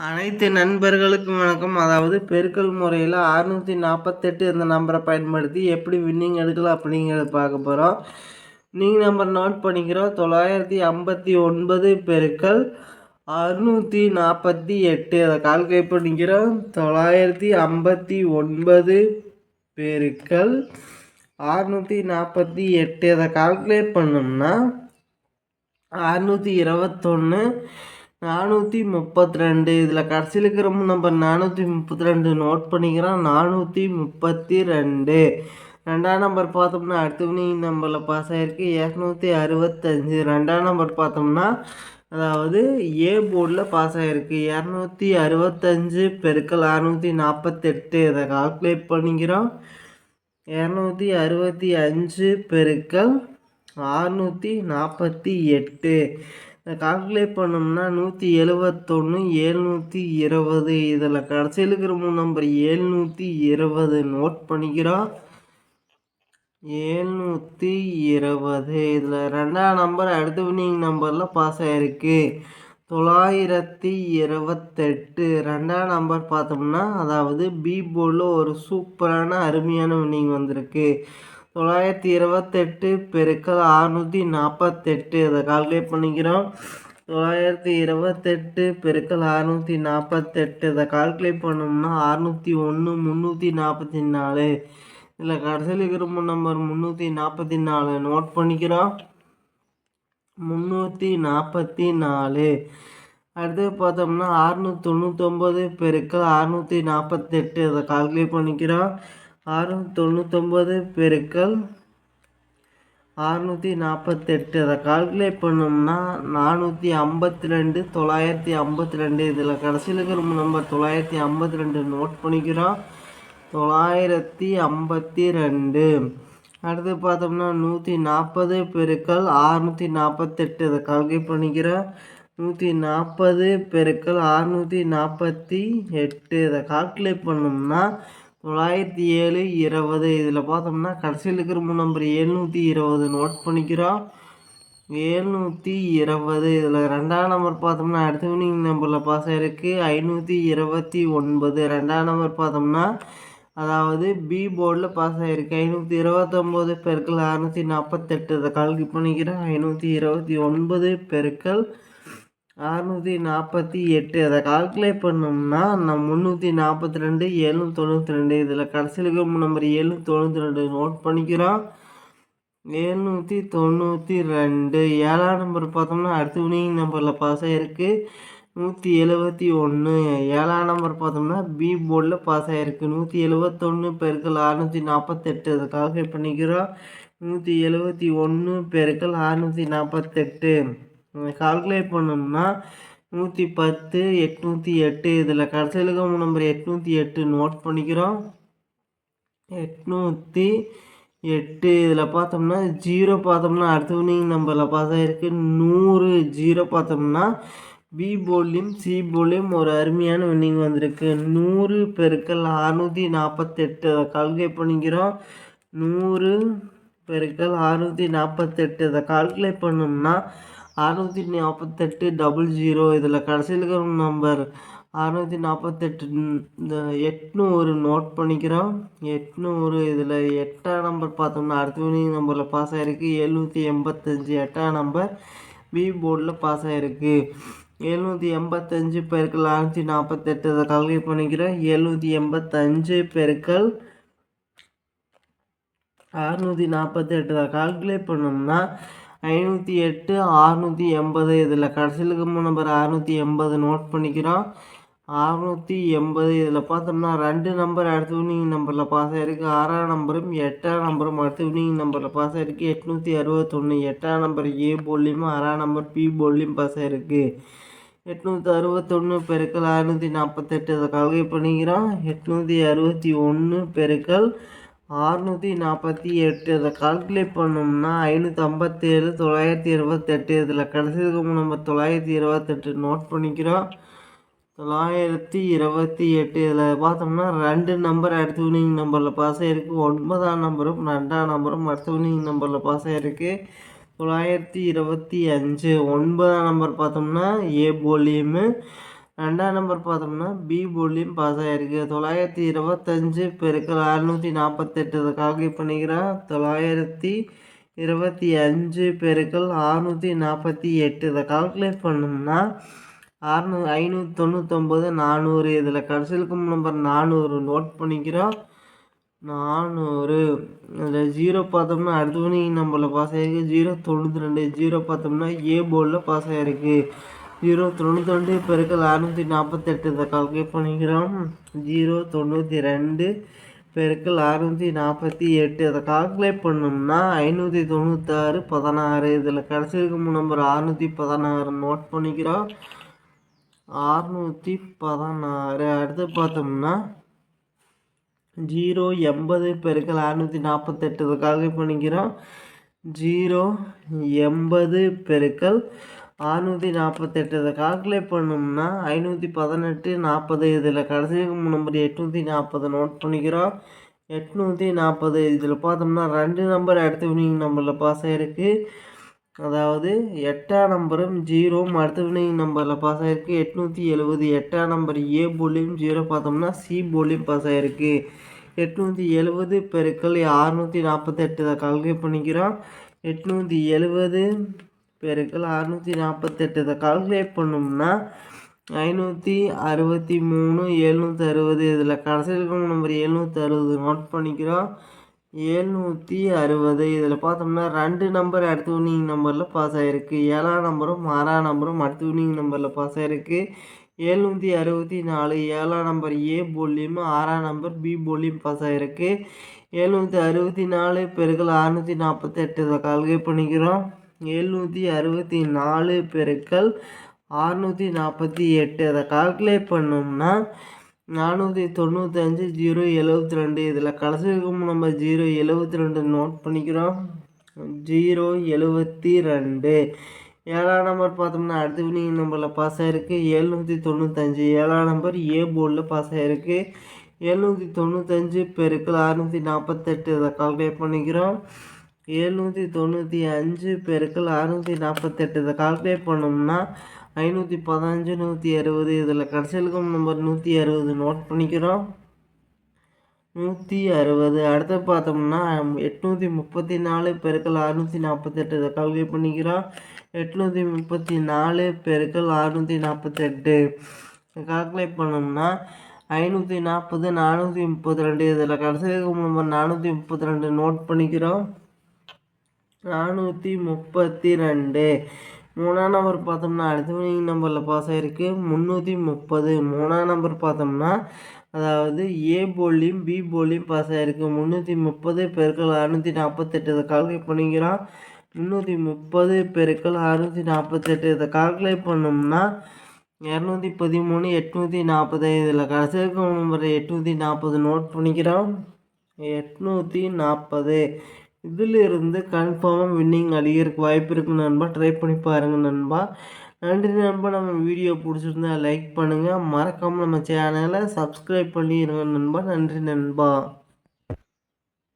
அனைத்து நண்பர்களுக்கும் வணக்கம். அதாவது பெருக்கல் முறையில் அறுநூற்றி நாற்பத்தெட்டு இந்த நம்பரை பயன்படுத்தி எப்படி வின்னிங் எடுக்கலாம் அப்படிங்கிறத பார்க்க போகிறோம் நீங்கள் நம்பர் நோட் பண்ணிக்கிறோம். தொள்ளாயிரத்தி ஐம்பத்தி ஒன்பது பெருக்கல் அறுநூற்றி நாற்பத்தி எட்டு. அதை கால்குலேட் பண்ணிக்கிறோம். தொள்ளாயிரத்தி ஐம்பத்தி ஒன்பது பெருக்கல் அறுநூற்றி நாற்பத்தி எட்டு. அதை கால்குலேட் பண்ணோம்னா அறுநூற்றி இருபத்தொன்று நானூற்றி முப்பத்தி ரெண்டு இதில் கடைசியில் இருக்கிற நம்பர் நானூற்றி முப்பத்தி ரெண்டு நோட் பண்ணிக்கிறோம் நானூற்றி முப்பத்தி ரெண்டு ரெண்டாம் நம்பர் பார்த்தோம்னா அடுத்த வினிங் நம்பரில் பாஸ் ஆகிருக்கு இரநூத்தி அறுபத்தஞ்சு. ரெண்டாம் நம்பர் பார்த்தோம்னா அதாவது ஏ போர்டில் பாஸ் ஆகிருக்கு இரநூத்தி அறுபத்தஞ்சு பெருக்கல் அறுநூற்றி நாற்பத்தெட்டு இதை கால்குலேட் பண்ணிக்கிறோம். இரநூத்தி அறுபத்தி அஞ்சு பெருக்கல் அறுநூற்றி நாற்பத்தி எட்டு. கால்குலேட் பண்ணோம்னா நூற்றி எழுபத்தொன்று ஏழ்நூற்றி இருபது. இதில் கடைசியில் இருக்கிற மூணு நம்பர் ஏழ்நூற்றி இருபது நோட் பண்ணிக்கிறோம். ஏழ்நூற்றி இருபது. இதில் ரெண்டாம் நம்பர் அடுத்த வினிங் நம்பரில் பாஸ் ஆகிருக்கு தொள்ளாயிரத்தி இருபத்தெட்டு. ரெண்டாம் நம்பர் பார்த்தோம்னா அதாவது பி போர்டில் ஒரு சூப்பரான அருமையான வினிங் வந்திருக்கு. தொள்ளாயிரத்தி இருபத்தெட்டு பெருக்கல் அறுநூற்றி நாற்பத்தெட்டு அதை கால்குலேட் பண்ணிக்கிறோம். தொள்ளாயிரத்தி இருபத்தெட்டு பெருக்கல் அறுநூற்றி நாற்பத்தெட்டு இதை கால்குலேட் பண்ணோம்னா அறுநூற்றி ஒன்று முந்நூற்றி நாற்பத்தி நாலு இதில் கடைசியில் இருக்கிற நம்பர் முந்நூற்றி நாற்பத்தி நாலு நோட் பண்ணிக்கிறோம். முந்நூற்றி நாற்பத்தி நாலு அடுத்து பார்த்தோம்னா அறுநூற்றி தொண்ணூற்றொம்பது பெருக்கல் அறுநூற்றி நாற்பத்தெட்டு அதை கால்குலேட் பண்ணிக்கிறோம். அறுநூற்றி தொண்ணூத்தொம்பது பெருக்கல் அறுநூற்றி நாற்பத்தெட்டு அதை கால்குலேட் பண்ணோம்னா நானூற்றி ஐம்பத்தி ரெண்டு தொள்ளாயிரத்தி ஐம்பத்தி ரெண்டு இதில் கடைசியில் இருக்கிற நம்பர் தொள்ளாயிரத்தி ஐம்பத்தி ரெண்டு நோட் பண்ணிக்கிறோம். தொள்ளாயிரத்தி ஐம்பத்தி ரெண்டு அடுத்து பார்த்தோம்னா நூற்றி நாற்பது பெருக்கல் அறுநூற்றி நாற்பத்தெட்டு அதை கால்குலேட் பண்ணிக்கிறோம். நூற்றி நாற்பது பெருக்கல் அறுநூற்றி நாற்பத்தி எட்டு இதை கால்குலேட் பண்ணோம்னா தொள்ளாயிரத்தி ஏழு இருபது. இதில் பார்த்தோம்னா கடைசியில் இருக்கிற மூணு நம்பர் எழுநூற்றி இருபது நோட் பண்ணிக்கிறோம். எழுநூற்றி இருபது. இதில் ரெண்டாம் நம்பர் பார்த்தோம்னா அடுத்த வினிங் நம்பரில் பாஸ் ஆகிருக்கு ஐநூற்றி இருபத்தி ஒன்பது. ரெண்டாம் நம்பர் பார்த்தோம்னா அதாவது பி போர்டில் பாஸ் ஆகிருக்கு ஐநூற்றி இருபத்தொம்போது பெருக்கள் அறுநூற்றி நாற்பத்தெட்டு இதை கல்வி பண்ணிக்கிறேன். ஐநூற்றி இருபத்தி ஒன்பது பெருக்கள் அறநூற்றி நாற்பத்தி எட்டு. அதை கால்குலேட் பண்ணோம்னா நம்ம முந்நூற்றி நாற்பத்தி ரெண்டு எழுநூற்றி தொண்ணூற்றி ரெண்டு. இதில் கடைசியில் இருக்கிற நம்பர் எழுநூற்றி தொண்ணூற்றி ரெண்டு நோட் பண்ணிக்கிறோம். ஏழ்நூற்றி தொண்ணூற்றி ரெண்டு. ஏழாம் நம்பர் பார்த்தோம்னா அடுத்த வினிங் நம்பரில் பாஸ் ஆகிருக்கு நூற்றி எழுபத்தி ஒன்று. ஏழாம் நம்பர் பார்த்தோம்னா பி போர்டில் பாஸ் ஆகிருக்கு நூற்றி எழுபத்தொன்று பெருக்கள் அறுநூற்றி நாற்பத்தெட்டு. அதை கால்குலேட் பண்ணிக்கிறோம். நூற்றி எழுபத்தி ஒன்று பெருக்கள் அறுநூற்றி நாற்பத்தெட்டு. கால்குலேட் பண்ணோம்னா நூற்றி பத்து எட்நூற்றி எட்டு இதில் கடைசியில் இருக்க நம்பர் எட்நூற்றி எட்டு நோட் பண்ணிக்கிறோம். எட்நூற்றி எட்டு இதில் பார்த்தோம்னா ஜீரோ பார்த்தோம்னா அடுத்த வினிங் நம்பரில் பார்த்தா இருக்குது நூறு. ஜீரோ பார்த்தோம்னா பி போலியும் சி போலியும் ஒரு அருமையான வின்னிங் வந்திருக்கு. நூறு பெருக்கல் அறுநூற்றி நாற்பத்தெட்டு அதை கால்குலேட் பண்ணிக்கிறோம். நூறு பெருக்கல் அறுநூற்றி நாற்பத்தெட்டு அதை கால்குலேட் பண்ணோம்னா அறுநூற்றி நாற்பத்தெட்டு டபுள் ஜீரோ இதில் கடைசியில் இருக்கிற நம்பர் அறுநூற்றி நாற்பத்தெட்டு இந்த எட்நூறு நோட் பண்ணிக்கிறோம். எட்நூறு இதில் எட்டாம் நம்பர் பார்த்தோம்னா அடுத்த வினிங் நம்பரில் பாஸ் ஆகிருக்கு எழுநூற்றி எண்பத்தஞ்சு எட்டாம் நம்பர் பி போர்டில் பாஸ் ஆகிருக்கு எழுநூற்றி எண்பத்தஞ்சு பெருக்கள் அறுநூற்றி நாற்பத்தெட்டு இதை கால்குலேட் பண்ணிக்கிறோம். எழுநூற்றி எண்பத்தஞ்சு பெருக்கள் அறுநூற்றி நாற்பத்தெட்டு கால்குலேட் பண்ணோம்னா ஐநூற்றி எட்டு அறுநூற்றி எண்பது. இதில் கடைசியில் இருக்க நம்பர் அறுநூற்றி எண்பது நோட் பண்ணிக்கிறோம். அறுநூற்றி எண்பது இதில் பார்த்தோம்னா ரெண்டு நம்பர் அடுத்த வினிங் நம்பரில் பாஸ் ஆகிருக்கு ஆறாம் நம்பரும் எட்டாம் நம்பரும் அடுத்த வினிங் நம்பரில் பாஸ் ஆகிருக்கு எட்நூற்றி அறுபத்தொன்று எட்டாம் நம்பர் ஏ போல்லையும் ஆறாம் நம்பர் பி போல்லையும் பாஸ் ஆகிருக்கு எட்நூற்றி அறுபத்தொன்று பெருக்கள் அறுநூற்றி நாற்பத்தெட்டு இதை கல்கை பண்ணிக்கிறோம். எட்நூற்றி அறுபத்தி ஒன்று பெருக்கள் அறுநூற்றி நாற்பத்தி எட்டு. இதை கால்குலேட் பண்ணோம்னா ஐநூற்றி ஐம்பத்தேழு தொள்ளாயிரத்தி இருபத்தெட்டு. இதில் கடைசி நம்ம தொள்ளாயிரத்தி இருபத்தெட்டு நோட் பண்ணிக்கிறோம். தொள்ளாயிரத்தி இருபத்தி எட்டு. இதில் பார்த்தோம்னா ரெண்டு நம்பர் அடுத்த வினிங் நம்பரில் பாஸ் ஆகிருக்கு ஒன்பதாம் நம்பரும் ரெண்டாம் நம்பரும் அடுத்த வினிங் நம்பரில் பாஸ் ஆகிருக்கு தொள்ளாயிரத்தி இருபத்தி அஞ்சு. ஒன்பதாம் நம்பர் பார்த்தோம்னா ஏ போலியமு ரெண்டாம் நம்பர் பார்த்தோம்னா பி போலியும் பாஸ் ஆகிருக்கு தொள்ளாயிரத்தி இருபத்தஞ்சு பெருக்கள் அறுநூற்றி நாற்பத்தெட்டு கால்குலேட் பண்ணிக்கிறேன் தொள்ளாயிரத்தி இருபத்தி அஞ்சு பெருக்கள் அறுநூற்றி நாற்பத்தி எட்டு. இதை கால்குலேட் பண்ணோம்னா அறுநூ ஐநூற்றி தொண்ணூத்தொம்பது நானூறு. இதில் கடைசியில் நம்பர் நானூறு. நோட் பண்ணிக்கிறோம். நானூறு. இதில் ஜீரோ பார்த்தோம்னா அடுத்த மணி நம்பரில் e பாஸ் ஆகிருக்கு ஜீரோ தொண்ணூற்றி ரெண்டு. ஜீரோ பார்த்தோம்னா ஏ போர்டில் பாஸ் ஆகிருக்கு ஜீரோ தொண்ணூற்றி ரெண்டு அறநூற்றி அறுநூற்றி நாற்பத்தெட்டு இதை கால்குலேட் பண்ணிக்கிறோம் ஜீரோ தொண்ணூற்றி ரெண்டு பெருக்கல் அறுநூற்றி நாற்பத்தி எட்டு அதை கால்குலேட் பண்ணோம்னா ஐநூற்றி தொண்ணூத்தாறு பதினாறு. இதில் கடைசி நம்பர் அறுநூற்றி பதினாறு நோட் பண்ணிக்கிறோம். அறுநூற்றி பதினாறு. அடுத்து பார்த்தோம்னா ஜீரோ எண்பது பெருக்கல் அறுநூற்றி நாற்பத்தெட்டு இதை கால்குலேட் பண்ணிக்கிறோம். ஜீரோ எண்பது பெருக்கல் அறுநூற்றி நாற்பத்தெட்டு இதை கால்குலேட் பண்ணோம்னா ஐநூற்றி பதினெட்டு நாற்பது இதில் கடைசி நம்பர் எட்நூற்றி நாற்பது நோட் பண்ணிக்கிறோம். எட்நூற்றி நாற்பது இதில் பார்த்தோம்னா ரெண்டு நம்பர் அடுத்த வினிங் நம்பரில் பாஸ் ஆகிருக்கு அதாவது எட்டாம் நம்பரும் ஜீரோவும் அடுத்த வினிங் நம்பரில் பாஸ் ஆகிருக்கு எட்நூற்றி எழுபது எட்டாம் நம்பர் ஏ போலியும் ஜீரோ பார்த்தோம்னா சி போலியும் பாஸ் ஆகிருக்கு எட்நூற்றி எழுபது பெருக்கள் அறுநூற்றி நாற்பத்தெட்டு இதை கால்குலேட் பண்ணிக்கிறோம். எட்நூற்றி எழுபது பெருக்கள் அறுநூற்றி நாற்பத்தெட்டு இதை கால்குலேட் பண்ணோம்னா ஐநூற்றி அறுபத்தி மூணு எழுநூற்றி அறுபது. இதில் கடைசியில் இருக்கும் நம்பர் எழுநூற்றி அறுபது. நோட் பண்ணிக்கிறோம். எழுநூற்றி அறுபது. இதில் பார்த்தோம்னா ரெண்டு நம்பர் அடுத்த வினிங் நம்பரில் பாஸ் ஆகிருக்கு ஏழாம் நம்பரும் ஆறாம் நம்பரும் அடுத்த வினிங் நம்பரில் பாஸ் ஆகிருக்கு எழுநூற்றி அறுபத்தி நாலு. ஏழாம் நம்பர் ஏ போலியும் ஆறாம் நம்பர் பி போலியும் பாஸ் ஆகிருக்கு எழுநூற்றி அறுபத்தி நாலு பெருக்கள் அறுநூற்றி நாற்பத்தெட்டு இதை கால்குலேட் பண்ணிக்கிறோம். எழுநூற்றி அறுபத்தி நாலு பெருக்கள் அறுநூற்றி நாற்பத்தி எட்டு. அதை கால்குலேட் பண்ணோம்னா நானூற்றி தொண்ணூத்தஞ்சு ஜீரோ எழுபத்தி ரெண்டு. இதில் கடைசி இருக்கும் நம்ம ஜீரோ எழுபத்தி ரெண்டு நோட் பண்ணிக்கிறோம். ஜீரோ எழுபத்தி ரெண்டு. ஏழாம் நம்பர் பார்த்தோம்னா அடுத்த வினிங் நம்பரில் பாஸ் ஆகிருக்கு எழுநூற்றி தொண்ணூத்தஞ்சு. ஏழாம் நம்பர் ஏ போர்டில் பாஸ் ஆகிருக்கு எழுநூற்றி தொண்ணூத்தஞ்சு பெருக்கள் அறுநூற்றி நாற்பத்தெட்டு. இதை கால்குலேட் பண்ணிக்கிறோம். எழுநூற்றி தொண்ணூற்றி அஞ்சு பெருக்கள் அறுநூற்றி நாற்பத்தெட்டு இதை கால்குலேட் பண்ணோம்னா ஐநூற்றி பதினஞ்சு நூற்றி அறுபது இதில் கடைசியிலுக்கும் நம்பர் நூற்றி அறுபது நோட் பண்ணிக்கிறோம். நூற்றி அறுபது. அடுத்து பார்த்தோம்னா எட்நூற்றி முப்பத்தி நாலு பெருக்கள் அறுநூற்றி நாற்பத்தெட்டு இதை கால்குலேட் பண்ணிக்கிறோம். எட்நூற்றி முப்பத்தி நாலு பெருக்கள் அறுநூற்றி நாற்பத்தெட்டு கால்குலேட் பண்ணோம்னா ஐநூற்றி நாற்பது நானூற்றி முப்பத்தி ரெண்டு இதில் கடைசியிலுக்கும் நம்பர் நானூற்றி முப்பத்தி ரெண்டு நோட் பண்ணிக்கிறோம். நானூற்றி முப்பத்தி ரெண்டு. மூணாம் நம்பர் பார்த்தோம்னா அடுத்த நம்பரில் பாஸ் ஆகிருக்கு முந்நூற்றி முப்பது. மூணாம் நம்பர் பார்த்தோம்னா அதாவது ஏ போலியும் பி போலியும் பாஸ் ஆகிருக்கு முந்நூற்றி முப்பது பெருக்கள் அறுநூற்றி நாற்பத்தெட்டு. இதை கால்குலேட் பண்ணிக்கிறோம். முந்நூற்றி முப்பது பெருக்கள் அறுநூற்றி நாற்பத்தெட்டு. இதை கால்குலேட் பண்ணோம்னா இரநூத்தி பதிமூணு எட்நூற்றி நாற்பது இதில் கடைசி நம்பர் எட்நூற்றி நாற்பது நோட் பண்ணிக்கிறோம். எட்நூற்றி நாற்பது. இதிலிருந்து கன்ஃபார்மாக வின்னிங் அடிக்கிறதுக்கு வாய்ப்பு இருக்குது நண்பா. ட்ரை பண்ணி பாருங்கள் நண்பா. நன்றி நண்பா. நம்ம வீடியோ பிடிச்சிருந்தா லைக் பண்ணுங்கள் மறக்காமல் நம்ம சேனலை சப்ஸ்கிரைப் பண்ணிடுங்க நண்பா. நன்றி நண்பா.